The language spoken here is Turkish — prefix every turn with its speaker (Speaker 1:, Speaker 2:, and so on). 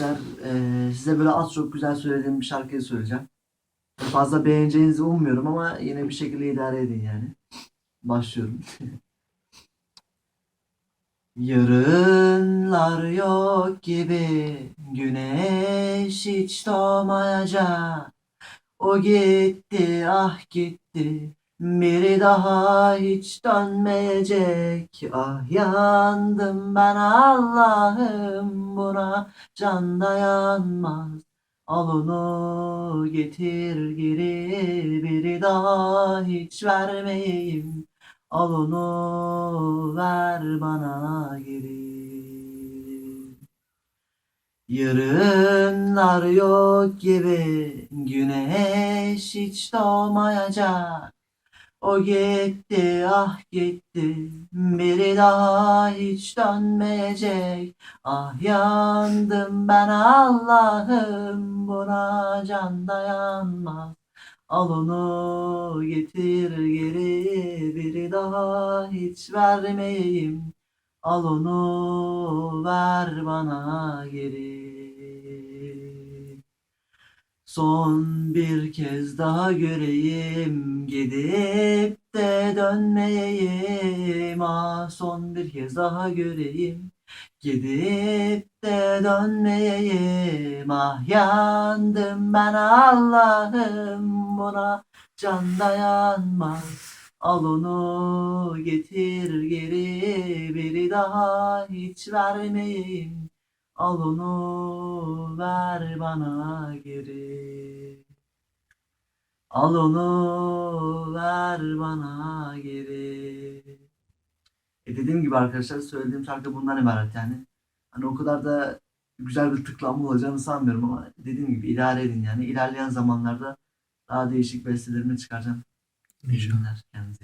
Speaker 1: Eee, size böyle az çok güzel söylediğim bir şarkıyı söyleyeceğim. Fazla beğeneceğinizi ummuyorum ama yine bir şekilde idare edin yani. Başlıyorum. Yarınlar yok gibi güneş hiç doğmayacak. O gitti ah gitti biri daha hiç dönmeyecek. Ah yandım ben Allah'ım buna can dayanmaz. Al onu getir geri biri daha hiç vermeyeyim. Al onu ver bana geri. Yarınlar yok gibi güneş hiç doğmayacak. O gitti ah gitti biri daha hiç dönmeyecek. Ah yandım ben Allah'ım buna can dayanmaz. Al onu getir geri biri daha hiç vermeyeyim. Al onu ver bana geri. Son bir kez daha göreyim gidip de dönmeyeyim. Ah son bir kez daha göreyim gidip de dönmeyeyim. Ah yandım ben Allah'ım buna can dayanmaz. Al onu getir geri biri daha hiç vermeyeyim. Al onu ver bana geri. Al onu ver bana geri. E dediğim gibi arkadaşlar söylediğim şarkı bundan ibaret yani. Hani o kadar da güzel bir tıklanma olacağını sanmıyorum ama dediğim gibi idare edin yani. İlerleyen zamanlarda daha değişik bestelerimi çıkaracağım.
Speaker 2: İnşallah.
Speaker 1: kendinize.